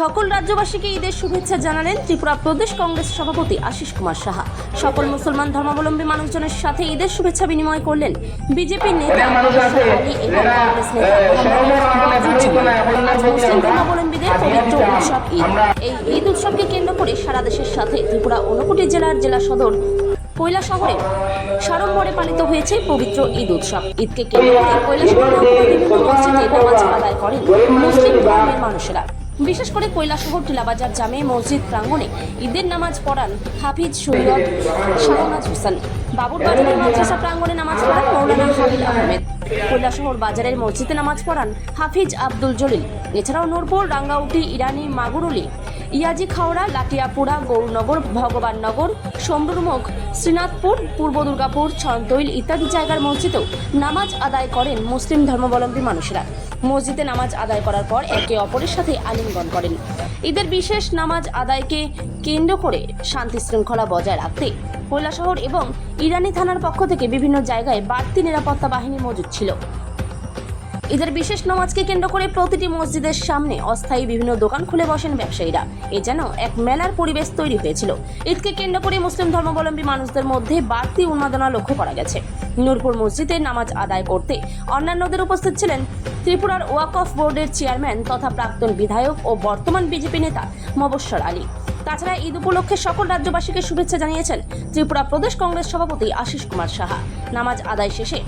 সকল রাজ্যবাসীকে ঈদের শুভেচ্ছা জানালেন ত্রিপুরা প্রদেশ কংগ্রেস সভাপতি আশিস কুমার সাহা। সকল মুসলমান ধর্মাবলম্বী মানুষজনের সাথে ঈদের শুভেচ্ছা বিনিময় করলেন বিজেপির নেতা এবং কংগ্রেস মুসলিম ধর্মাবলম্বীদের পবিত্র উৎসব ঈদ। এই ঈদ উৎসবকে কেন্দ্র করে সারা দেশের সাথে ত্রিপুরা ঊনকোটি জেলার জেলা সদর কৈলা শহরে সাড়ম্বরে পালিত হয়েছে পবিত্র ঈদ উৎসব। ঈদকে কেন্দ্র করে কৈলা শহরে বিভিন্ন মসজিদে নামাজ আদায় করেন মুসলিম ধর্মের মানুষেরা। বিশেষ করে কৈলাসহর, টিলাবাজার জামে, মসজিদ প্রাঙ্গণে ঈদের নামাজ পড়ান হাফিজ সৈয়দ শাহনাজ হোসেন। বাবুর বাজারের মাদ্রাসা প্রাঙ্গণে নামাজ পড়ান মৌলানা হাবিল আহমেদ। কৈলাসহর বাজারের মসজিদে নামাজ পড়ান হাফিজ আব্দুল জলিল। এছাড়াও নূরপুর, রাঙ্গাউটি, ইরানি, মাগুরুলি ইয়াজি খাওড়া, লাটিয়াপুরা, গৌরনগর, ভগবাননগর সমরুমুখ শ্রীনাথপুর, পূর্ব দুর্গাপুর ছন্তৈল ইত্যাদি জায়গার মসজিদেও নামাজ আদায় করেন মুসলিম ধর্মাবলম্বী মানুষেরা। মসজিদে নামাজ আদায় করার পর একে অপরের সাথে আলিঙ্গন করেন। ঈদের বিশেষ নামাজ আদায়কে কেন্দ্র করে শান্তি শৃঙ্খলা বজায় রাখতে কৈলাসহর এবং ইরানি থানার পক্ষ থেকে বিভিন্ন জায়গায় বাড়তি নিরাপত্তা বাহিনী মজুদ ছিল। ঈদের বিশেষ নামাজকে কেন্দ্র করে প্রতিটি মসজিদের সামনে অস্থায়ী বিভিন্ন দোকান খুলে বসেন ব্যবসায়ীরা। এ যেন এক মেলার পরিবেশ তৈরি হয়েছিল। ঈদকে কেন্দ্র করে মুসলিম ধর্মাবলম্বী মানুষদের মধ্যে বাড়তি উন্মাদনা লক্ষ্য করা গেছে। নূরপুর মসজিদে নামাজ আদায় করতে অন্যান্যদের উপস্থিত ছিলেন ত্রিপুরার ওয়াকফ বোর্ডের চেয়ারম্যান তথা প্রাক্তন বিধায়ক ও বর্তমান বিজেপি নেতা মবস্বর আলী। তাছাড়া ঈদ উপলক্ষে সকল রাজ্যবাসীকে শুভেচ্ছা জানিয়েছেন ত্রিপুরা প্রদেশ কংগ্রেস সভাপতি আশিস কুমার সাহা। নামাজ আদায় শেষে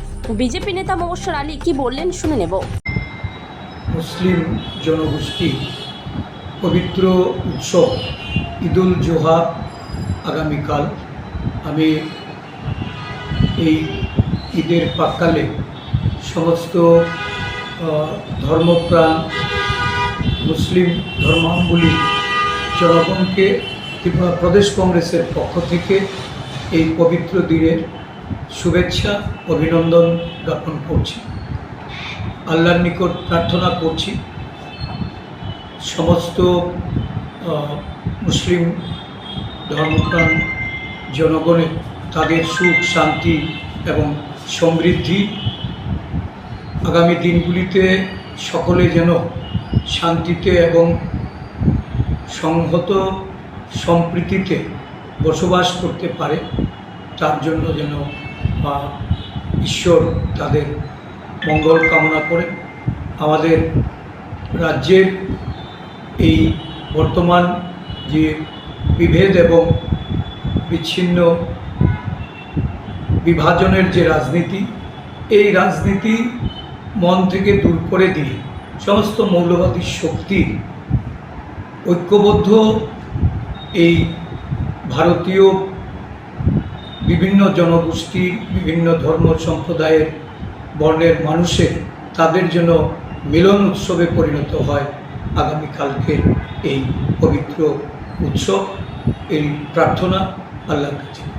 বিজেপি নেতা মবস্বর আলী কি বললেন শুনে নেব। মুসলিম জনগোষ্ঠী পবিত্র উৎসব ঈদুল জোহা আগামীকাল। আমি এই ঈদের প্রাককালে সমস্ত ধর্মপ্রাণ, মুসলিম ধর্মাবলী জনগণকে ত্রিপুরা প্রদেশ কংগ্রেসের পক্ষ থেকে এই পবিত্র দিনের শুভেচ্ছা, অভিনন্দন জ্ঞাপন করছি। আল্লাহর নিকট প্রার্থনা করছি সমস্ত মুসলিম ধর্মপ্রাণ জনগণের তাদের সুখ, শান্তি এবং সমৃদ্ধি আগামী দিনগুলিতে সকলে যেন শান্তিতে এবং সংহত সম্প্রীতিতে বসবাস করতে পারে, তার জন্য যেন ঈশ্বর তাদের মঙ্গল কামনা করে আমাদের রাজ্যের এই বর্তমান যে বিভেদ এবং বিচ্ছিন্ন বিভাজনের যে রাজনীতি, এই রাজনীতি মন থেকে দূর করে দিয়ে সমস্ত মৌলবাদী শক্তি ঐক্যবদ্ধ এই ভারতীয় বিভিন্ন জনগোষ্ঠী, বিভিন্ন ধর্ম সম্প্রদায়ের বর্ণের মানুষের তাদের জন্য মিলন উৎসবে পরিণত হয় আগামীকালকের এই পবিত্র উৎসব। এই প্রার্থনা আল্লাহ কাছে।